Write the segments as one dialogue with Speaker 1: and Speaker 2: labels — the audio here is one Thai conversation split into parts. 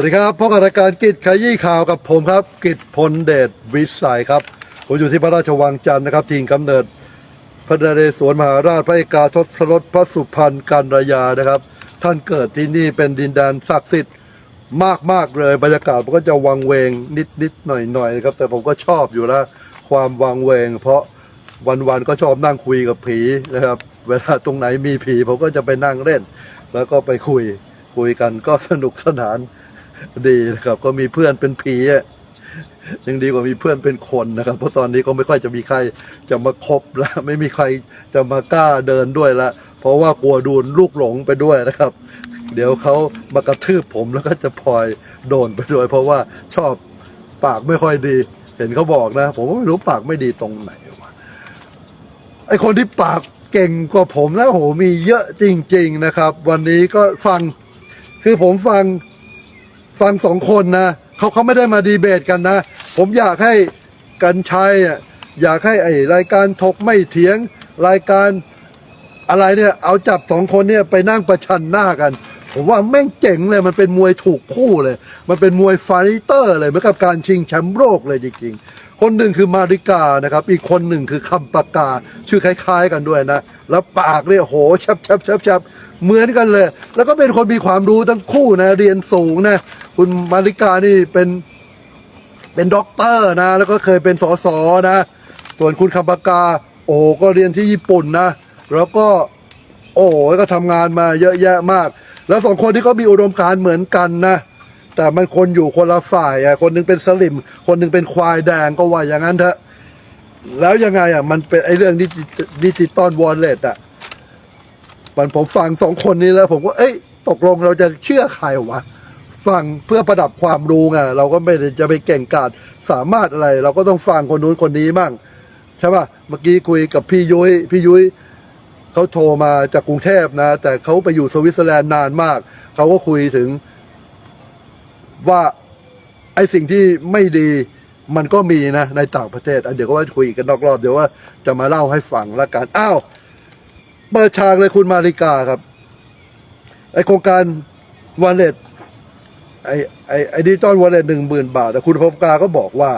Speaker 1: วัสดีครับพบกับรายการกิจขยี้ข่าวกับผมครับ กิจพลเดชวิสัยครับ ผมอยู่ที่พระราชวังจันทร์นะครับทิงกำเนิด พระนเรศวรมหาราชพระเอกาทศรถพระสุพรรณกันรยานะครับ ท่านเกิดที่นี่เป็นดินแดนศักดิ์สิทธิ์มากมากเลยบรรยากาศมันก็จะวังเวงนิดนิดหน่อยหน่อยนะครับแต่ผมก็ชอบอยู่แล้วความวังเวง เพราะวันๆก็ชอบนั่งคุยกับผีนะครับ เวลาตรงไหนมีผีผมก็จะไปนั่งเล่น แล้วก็ไปคุยคุยกันก็สนุกสนาน ดีนะครับ ก็มีเพื่อนเป็นผียังดีกว่ามีเพื่อนเป็นคนนะครับ เพราะตอนนี้ก็ไม่ค่อยจะมีใครจะมาคบแล้วไม่มีใครจะมากล้าเดินด้วยละเพราะว่ากลัวโดนลูกหลงไปด้วยนะครับ เดี๋ยวเขามากระทืบผมแล้วก็จะพลอยโดนไปด้วย เพราะว่าชอบปากไม่ค่อยดี เห็นเขาบอกนะ ผมก็ไม่รู้ปากไม่ดีตรงไหนไอคนที่ปากเก่งกว่าผมนะโหมีเยอะจริง ๆนะครับ วันนี้ก็ฟังคือผมฟัง ฟังสองคนนะเขาเขาไม่ได้มาดีเบตกันนะ ผมอยากให้กันชัยอะอยากให้ไอรายการถกไม่เถียงรายการอะไรเนี่ยเอาจับสองคนเนี่ยไปนั่งประชันหน้ากัน ผมว่าแม่งเจ๋งเลยมันเป็นมวยถูกคู่เลย มันเป็นมวยไฟเตอร์เลยเหมือนกับการชิงแชมป์โลกเลยจริงๆ คนหนึ่งคือมาริกานะครับ อีกคนหนึ่งคือคำปากกาชื่อคล้ายๆ กันด้วยนะ แล้วปากเนี่ยโหชับชับชับชับ เหมือนกันเลย แล้วก็เป็นคนมีความรู้ทั้งคู่นะ เรียนสูงนะ คุณมาริกานี่เป็นเป็นด็อกเตอร์นะ แล้วก็เคยเป็นสอสอนะ ส่วนคุณคำปากา โอ้ก็เรียนที่ญี่ปุ่นนะ แล้วก็ โอ้ก็ทำงานมาเยอะแยะมาก แล้วสองคนที่ก็มีอุดมการณ์เหมือนกันนะ แต่มันคนอยู่คนละฝ่ายอะ คนหนึงเป็นสลิม คนหนึงเป็นควายแดงก็ว่าอย่างนั้นเถอะ แล้วยังไงอะ มันเป็นไอ้เรื่องดิจิดิจิตอลวอลเล็ตอะ มันผมฟังสองคนนี้แล้ว ผมก็เอ้ย ตกลงเราจะเชื่อใครวะฟังเพื่อประดับความรู้ไงเราก็ไม่ได้จะไปเก่งกาจสามารถอะไร เราก็ต้องฟังคนนู้นคนนี้มั่งใช่ป่ะเมื่อกี้คุยกับพี่ยุ้ยพี่ยุ้ยเขาโทรมาจากกรุงเทพนะ แต่เขาไปอยู่สวิตเซอร์แลนด์นานมาก เขาก็คุยถึงว่าไอ้สิ่งที่ไม่ดีมันก็มีนะในต่างประเทศอะเดี๋ยวก็ว่าคุยกันนอกรอบเดี๋ยวว่าจะมาเล่าให้ฟังละกันอ้าว เปิดฉากเลยคุณมาริกาครับ ไอโครงการวันเลตไอไอไอดิจิตอลวอลเล็ตหนึ่งหมื่นบาทแต่คุณพบกาก็บอกว่า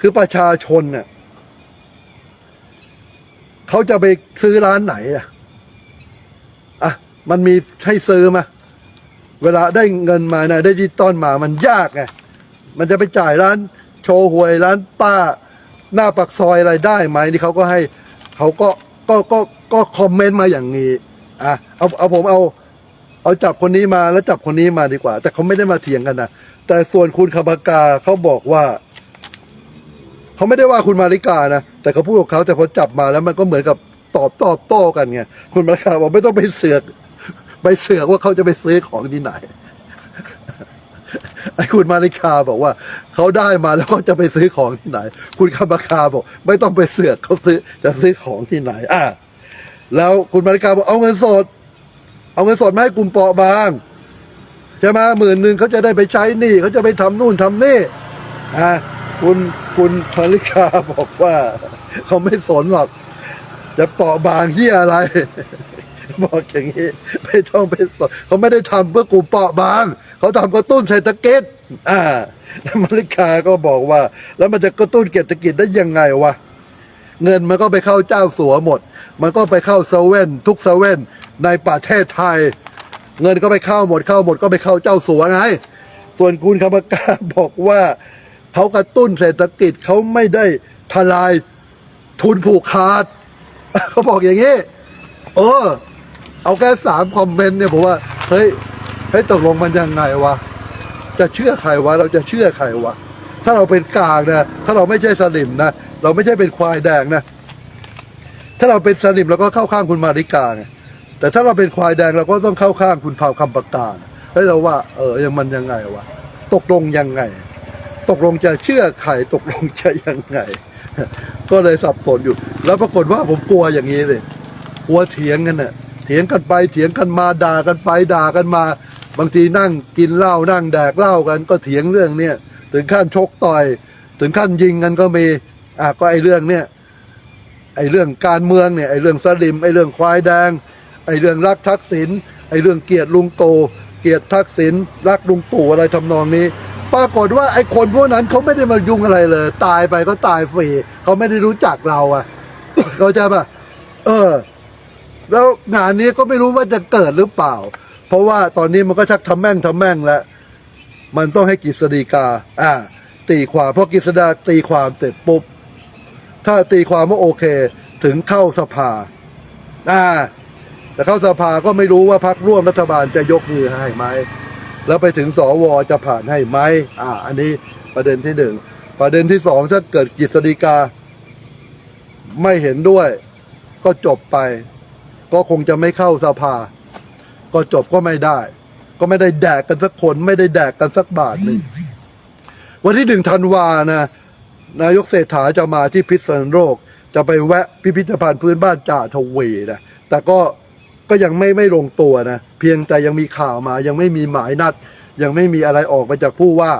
Speaker 1: คือประชาชนเนี่ยเขาจะไปซื้อร้านไหนอะอะมันมีให้ซื้อมาเวลาได้เงินมานะได้ดิจิตอลมามันยากไงมันจะไปจ่ายร้านโชว์หวยร้านป้า หน้าปักซอยอะไรได้ไหมนี่เขาก็ให้เขาก็ ก็ก็ก็คอมเมนต์มาอย่างนี้อะเอาเอาผมเอา เอาจับคนนี้มาแล้วจับคนนี้มาดีกว่า แต่เขาไม่ได้มาเถียงกันนะแต่ส่วนคุณคาบากาเขาบอกว่าเขาไม่ได้ว่าคุณมาริกานะแต่เขาพูดกับเขาแต่พอจับมาแล้วมันก็เหมือนกับตอบตอบโต้กันไงคุณมาริกาบอกไม่ต้องไปเสือก ไปเสือกว่าเขาจะไปซื้อของที่ไหน ไอ้คุณมาริกาบอกว่าเขาได้มาแล้วก็จะไปซื้อของที่ไหน คุณคาบากาบอก ไม่ต้องไปเสือกเขาซื้อจะซื้อของที่ไหน อะแล้วคุณมาริกาบอกเอาเงินสด เอาเงินสดมาให้กลุ่มเปราะบางใช่ไหมหมื่นหนึ่งเขาจะได้ไปใช้หนี้เขาจะไปทำนู่นทำนี่อะคุณคุณพลิกาบอกว่าเขาไม่สนหรอก จะเปราะบางที่อะไร บอกอย่างนี้ไม่ต้องไปสนเขาไม่ได้ทำเพื่อกลุ่มเปราะบาง เขาทำกระตุ้นเศรษฐกิจอ่าแล้วมาริกาก็บอกว่า แล้วมันจะกระตุ้นเศรษฐกิจได้ยังไงวะเงินมันก็ไปเข้าเจ้าสัวหมด มันก็ไปเข้าเซเว่นทุกเซเว่นในประเทศไทย เงินก็ไปเข้าหมดเข้าหมดก็ไปเข้าเจ้าสัวไง ส่วนคุณคำปากาบอกว่าเขากระตุ้นเศรษฐกิจเขาไม่ได้ทลายทุนผูกขาด เขาบอกอย่างนี้ เออ เอาแค่สามคอมเมนต์เนี่ยผมว่า เฮ้ย เฮ้ยตกลงมันยังไงวะ จะเชื่อใครวะ เราจะเชื่อใครวะ ถ้าเราเป็นกางนะ ถ้าเราไม่ใช่สลิมนะ เราไม่ใช่เป็นควายแดงนะ ถ้าเราเป็นสลิมเราก็เข้าข้างคุณมาริกาไง แต่ถ้าเราเป็นควายแดงเราก็ต้องเข้าข้างคุณเผาคำปากกาเฮ้ยเราว่า เออยังมันยังไงวะ ตกลงยังไง ตกลงจะเชื่อใคร ตกลงจะยังไง ก็เลยสับสนอยู่ แล้วปรากฏว่าผมกลัวอย่างนี้เลย กลัวเถียงกันน่ะเถียงกันไปเถียงกันมาด่ากันไปด่ากันมา บางทีนั่งกินเหล้านั่งแดกเหล้ากันก็เถียงเรื่องเนี้ยถึงขั้นชกต่อย ถึงขั้นยิงกันก็มีอะก็ไอ้เรื่องเนี้ยไอ้เรื่องการเมืองเนี่ยไอ้เรื่องสลิมไอ้เรื่องควายแดง ไอ้เรื่องรักทักษิณไอ้เรื่องเกียรติลุงโต เกียดทักษิณรักลุงตู่อะไรทำนองนี้ ปรากฏว่าไอ้คนพวกนั้นเขาไม่ได้มายุ่งอะไรเลย ตายไปก็ตายฟรีเขาไม่ได้รู้จักเราอะเขาใจปะเออ แล้วงานนี้ก็ไม่รู้ว่าจะเกิดหรือเปล่า เพราะว่าตอนนี้มันก็ชักทำแม่งทำแม่งแล้ว มันต้องให้กฤษฎีกา อ่า ตีความเพราะกฤษฎาตีความเสร็จปุ๊บ ถ้าตีความว่าโอเค ถึงเข้าสภา อ่า แต่เข้าสภาก็ไม่รู้ว่าพักร่วมรัฐบาลจะยกมือให้ไหม แล้วไปถึงสวจะผ่านให้ไหมอ่า อันนี้ประเด็นที่หนึ่งประเด็นที่สองถ้าเกิดกฤษฎีกา ไม่เห็นด้วย ก็จบไป ก็คงจะไม่เข้าสภา ก็จบก็ไม่ได้ ก็ไม่ได้แดกกันสักคนไม่ได้แดกกันสักบาทหนึ่งวันที่หนึ่งธันวานะนายกเศรษฐาจะมาที่พิษณุโลกจะไปแวะพิพิธภัณฑ์พื้นบ้านจ่าทวีนะแต่ก็ก็ยังไม่ไม่ลงตัวนะเพียงแต่ยังมีข่าวมา ยังไม่มีหมายนัด ยังไม่มีอะไรออกมาจากผู้ว่า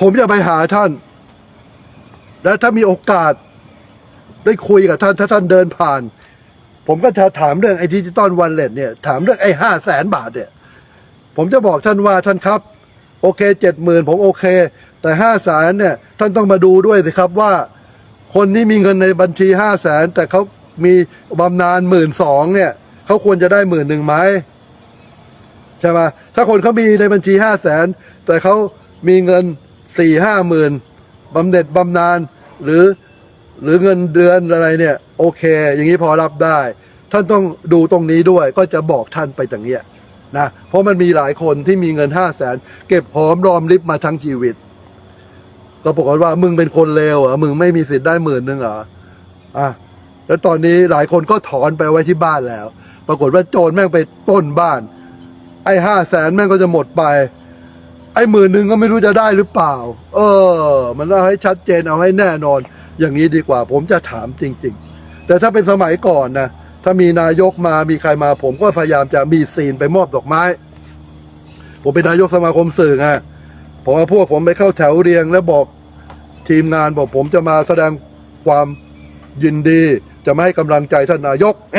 Speaker 1: ผมจะไปหาท่าน และถ้ามีโอกาสได้คุยกับท่าน ถ้าท่านเดินผ่าน ผมก็จะถามเรื่องไอ้ดิจิตอลวันเล็ตเนี่ยถามเรื่องไอ้ห้าแสนบาทเนี่ย ผมจะบอกท่านว่าท่านครับ โอเคเจ็ดหมื่นผมโอเค แต่ห้าแสนเนี่ยท่านต้องมาดูด้วยสิครับว่า คนที่มีเงินในบัญชีห้าแสนแต่เขามีบำนาญหมื่นสองเนี่ยเขาควรจะได้หมื่นหนึ่งไหมใช่ไหมถ้าคนเขามีในบัญชีห้าแสนแต่เขามีเงินสี่ห้าหมื่นบำเหน็จบำนาญหรือ หรือเงินเดือนอะไรเนี่ย โอเค อย่างนี้พอรับได้ ท่านต้องดูตรงนี้ด้วยก็จะบอกท่านไปอย่างเงี้ยนะเพราะมันมีหลายคนที่มีเงินห้าแสนเก็บหอมรอมริบมาทั้งชีวิต ก็บอกฏว่ามึงเป็นคนเลวเหรอมึงไม่มีสิทธิ์ได้หมื่นหนึ่งเหรออะแล้วตอนนี้หลายคนก็ถอนไปไว้ที่บ้านแล้ว ปรากฏว่าโจรแม่งไปปล้นบ้าน ไอ้ห้าแสนแม่งก็จะหมดไป ไอ้หมื่นหนึ่งก็ไม่รู้จะได้หรือเปล่า เออ มันเอาให้ชัดเจนเอาให้แน่นอน อย่างนี้ดีกว่าผมจะถามจริง ๆ แต่ถ้าเป็นสมัยก่อนนะถ้ามีนายกมามีใครมา ผมก็พยายามจะมีซีนไปมอบดอกไม้ ผมเป็นนายกสมาคมสื่อไงผมเอาพวกผมไปเข้าแถวเรียงแล้วบอกทีมงานบอกผมจะมาแสดงความยินดี จะไม่ให้กำลังใจท่านนายกแหม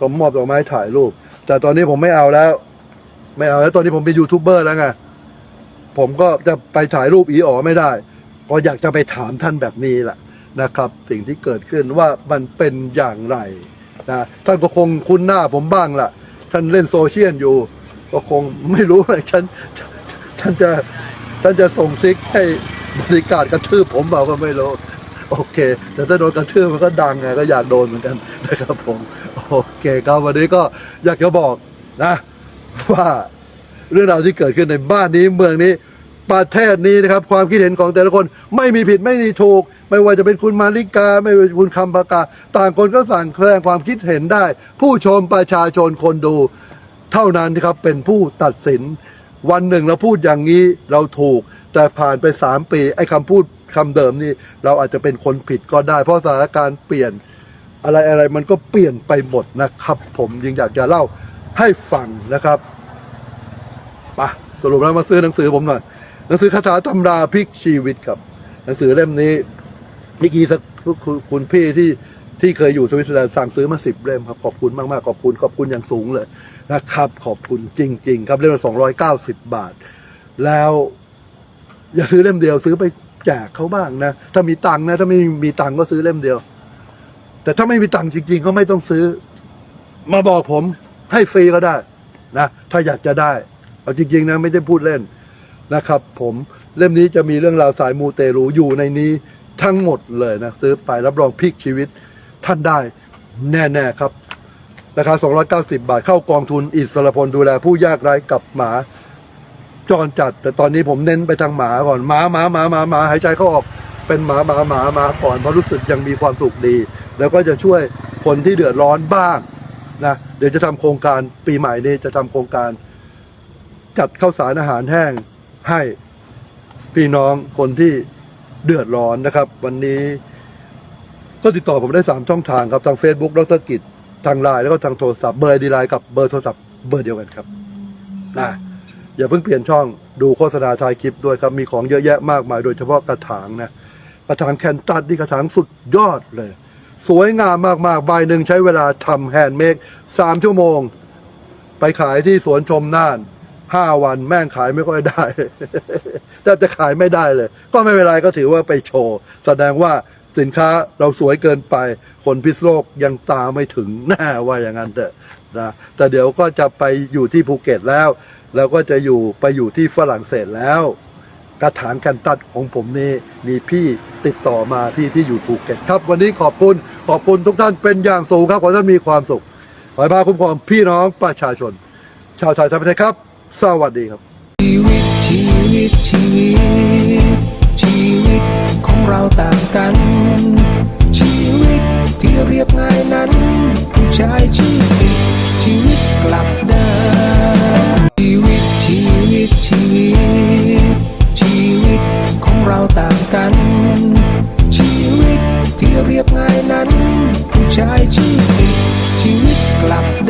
Speaker 1: ผมมอบดอกไม้ถ่ายรูป แต่ตอนนี้ผมไม่เอาแล้ว ไม่เอาแล้วตอนนี้ผมเป็นยูทูบเบอร์แล้วไงผมก็จะไปถ่ายรูปอีอ๋อไม่ได้ ก็อยากจะไปถามท่านแบบนี้แหละ นะครับ สิ่งที่เกิดขึ้นว่ามันเป็นอย่างไรนะท่านก็คงคุ้นหน้าผมบ้างล่ะ ท่านเล่นโซเชียลอยู่ ก็คงไม่รู้ว่าฉันท่านจะท่านจะส่งซิกให้บริการกระทืบผมเปล่าก็ไม่รู้โอเค แต่ถ้าโดนกระทืบมันก็ดังไงก็อยากโดนเหมือนกันนะครับผมโอเคครับวันนี้ก็อยากจะบอกนะ ว่าเรื่องราวที่เกิดขึ้นในบ้านนี้เมืองนี้ ประเทศนี้นะครับ ความคิดเห็นของแต่ละคนไม่มีผิดไม่มีถูก ไม่ว่าจะเป็นคุณมาริกา ไม่ว่าจะคุณคำปากาต่างคนก็ต่งแสดงความคิดเห็นได้ ผู้ชมประชาชนคนดู เท่านั้นนะครับเป็นผู้ตัดสิน วันหนึ่งเราพูดอย่างนี้เราถูก แต่ผ่านไปสามปีไอ้คำพูดคำเดิมนี่ เราอาจจะเป็นคนผิดก็ได้ เพราะสถานการณ์เปลี่ยนอะไรอะไรมันก็เปลี่ยนไปหมดนะครับ ผมยังอยากจะเล่าให้ฟังนะครับปะสรุปแล้วมาซื้อหนังสือผมหน่อย หนังสือคาถาตำราพลิกชีวิตครับ หนังสือเล่มนี้นี่กีสักคุณคุณพี่ที่ที่เคยอยู่สวิตเซอร์แลนด์สั่งซื้อมาสิบเล่มครับขอบคุณมากๆขอบคุณขอบคุณอย่างสูงเลยนะครับ ขอบคุณจริง ๆ ครับเล่มละสองร้อยเก้าสิบบาท แล้ว อย่าซื้อเล่มเดียว ซื้อไปแจกเขาบ้างนะถ้ามีตังค์นะ ถ้าไม่มีตังค์ก็ซื้อเล่มเดียว แต่ถ้าไม่มีตังค์จริง ๆ ก็ไม่ต้องซื้อ มาบอกผมให้ฟรีก็ได้นะถ้าอยากจะได้ เอาจริง ๆ นะ ไม่ได้พูดเล่น นะครับ ผมเล่มนี้จะมีเรื่องราวสายมูเตรูอยู่ในนี้ทั้งหมดเลยนะซื้อไปรับรองพลิกชีวิตท่านได้แน่ๆครับราคา 290 บาทเข้ากองทุนอิสรพลดูแลผู้ยากไร้กับหมาจรจัด แต่ตอนนี้ผมเน้นไปทางหมาก่อนหมาหมาหมาหมาหมาหายใจเข้าออกเป็นหมาหมาหมาหมาก่อนเพราะรู้สึกยังมีความสุขดี แล้วก็จะช่วยคนที่เดือดร้อนบ้างนะเดี๋ยวจะทำโครงการปีใหม่นี้จะทำโครงการจัดข้าวสารอาหารแห้ง ให้พี่น้องคนที่เดือดร้อนนะครับ วันนี้ก็ติดต่อผมได้สามช่องทางครับ ทาง Facebook ดรกิจทางไลน์แล้วก็ทางโทรศัพท์เบอร์ดีไลน์กับเบอร์โทรศัพท์เบอร์เดียวกันครับนะอย่าเพิ่งเปลี่ยนช่องดูโฆษณาทายคลิปด้วยครับ มีของเยอะแยะมากมาย โดยเฉพาะกระถางนะกระถางแคนตัสนี่กระถางสุดยอดเลย สวยงามมากๆใบหนึ่งใช้เวลาทำแฮนด์เมดสามชั่วโมง ไปขายที่สวนชมน่าน ห้าวันแม่งขายไม่ค่อยได้แทบจะขายไม่ได้เลย ก็ไม่เป็นไรก็ถือว่าไปโชว์ แสดงว่าสินค้าเราสวยเกินไป คนพิษโลกยังตาไม่ถึงแน่ว่าอย่างนั้นเถอะนะแต่เดี๋ยวก็จะไปอยู่ที่ภูเก็ตแล้ว แล้วก็จะอยู่ไปอยู่ที่ฝรั่งเศสแล้ว กระถางกันตัดของผมนี่มีพี่ติดต่อมาพี่ที่อยู่ภูเก็ตครับ วันนี้ขอบคุณขอบคุณทุกท่านเป็นอย่างสูงครับขอท่านมีความสุขขอให้พาคุ้มครองพี่น้องประชาชน ชาวไทยทั้งประเทศครับ สวัสดีครับ
Speaker 2: ชีวิตชีวิตชีวิต ชีวิตของเราต่างกัน ชีวิตที่เรียบง่ายนั้น ผู้ชายชื่อติดชีวิตกลับด้านชีวิตชีวิตชีวิต ชีวิตของเราต่างกัน ชีวิตที่เรียบง่ายนั้น ผู้ชายชื่อติดชีวิตกลับ